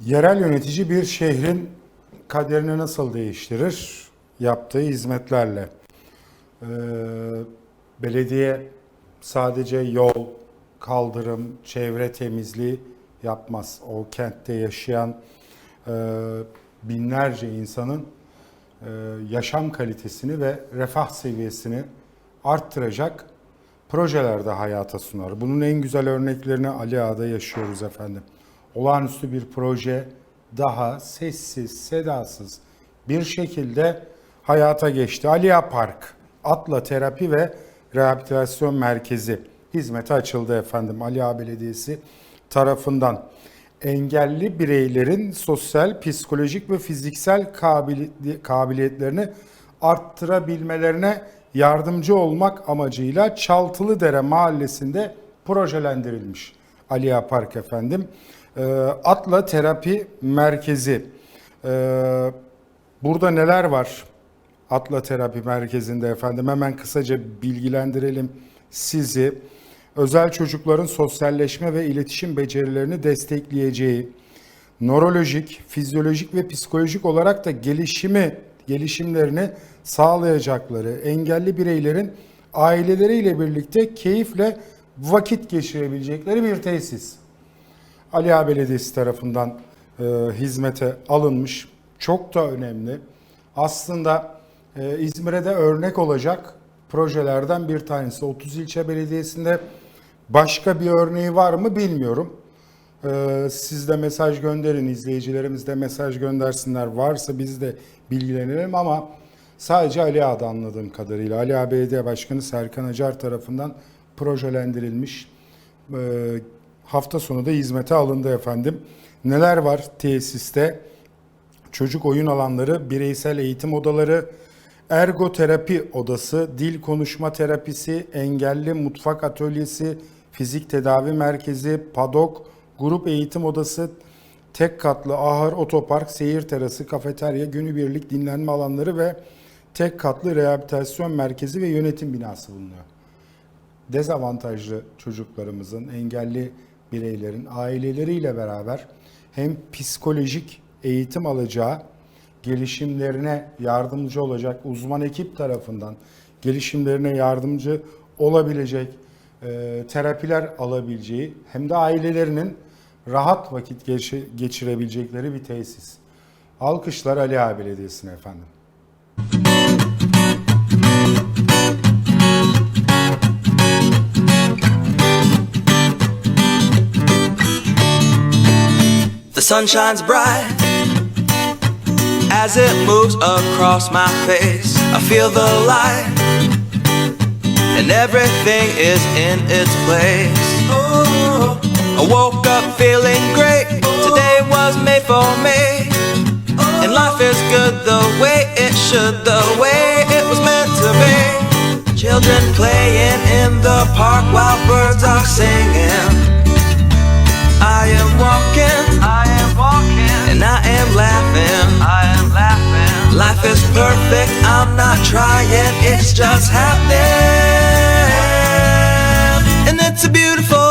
Yerel yönetici bir şehrin kaderini nasıl değiştirir? Yaptığı hizmetlerle. Ee, belediye sadece yol, kaldırım, çevre temizliği yapmaz. O kentte yaşayan e, binlerce insanın e, yaşam kalitesini ve refah seviyesini arttıracak projeler de hayata sunar. Bunun en güzel örneklerini Ali Ağa'da yaşıyoruz efendim. Olağanüstü bir proje daha sessiz, sedasız bir şekilde hayata geçti. Ali Ağa Park, Atla Terapi ve Rehabilitasyon Merkezi hizmete açıldı efendim Ali Ağa Belediyesi tarafından. Engelli bireylerin sosyal, psikolojik ve fiziksel kabili- kabiliyetlerini arttırabilmelerine yardımcı olmak amacıyla Çaltılıdere Mahallesi'nde projelendirilmiş. Aliya Park efendim. Ee, Atla Terapi Merkezi. Ee, burada neler var? Atla Terapi Merkezi'nde efendim hemen kısaca bilgilendirelim sizi. Özel çocukların sosyalleşme ve iletişim becerilerini destekleyeceği, nörolojik, fizyolojik ve psikolojik olarak da gelişimi gelişimlerini sağlayacakları, engelli bireylerin aileleriyle birlikte keyifle vakit geçirebilecekleri bir tesis. Ali Ağa Belediyesi tarafından e, hizmete alınmış. Çok da önemli. Aslında e, İzmir'e de örnek olacak projelerden bir tanesi. 30 ilçe belediyesinde başka bir örneği var mı bilmiyorum. Ee, siz de mesaj gönderin, izleyicilerimiz de mesaj göndersinler. Varsa biz de bilgilenelim ama sadece Ali Ağa'da anladığım kadarıyla. Ali Belediye Başkanı Serkan Acar tarafından projelendirilmiş. Ee, hafta sonu da hizmete alındı efendim. Neler var tesiste? Çocuk oyun alanları, bireysel eğitim odaları, ergoterapi odası, dil konuşma terapisi, engelli mutfak atölyesi, fizik tedavi merkezi, padok, grup eğitim odası, tek katlı ahır, otopark, seyir terası, kafeterya, günübirlik dinlenme alanları ve tek katlı rehabilitasyon merkezi ve yönetim binası bulunuyor dezavantajlı çocuklarımızın, engelli bireylerin aileleriyle beraber hem psikolojik eğitim alacağı, gelişimlerine yardımcı olacak uzman ekip tarafından gelişimlerine yardımcı olabilecek e, terapiler alabileceği hem de ailelerinin rahat vakit geçi- geçirebilecekleri bir tesis. Alkışlar Ali Ağa Belediyesi'ne efendim. Sun shines bright as it moves across my face. I feel the light, and everything is in its place. I woke up feeling great. Today was made for me, and life is good the way it should, the way it was meant to be. Children playing in the park while birds are singing. perfect, I'm not trying, it's just happening. And it's a beautiful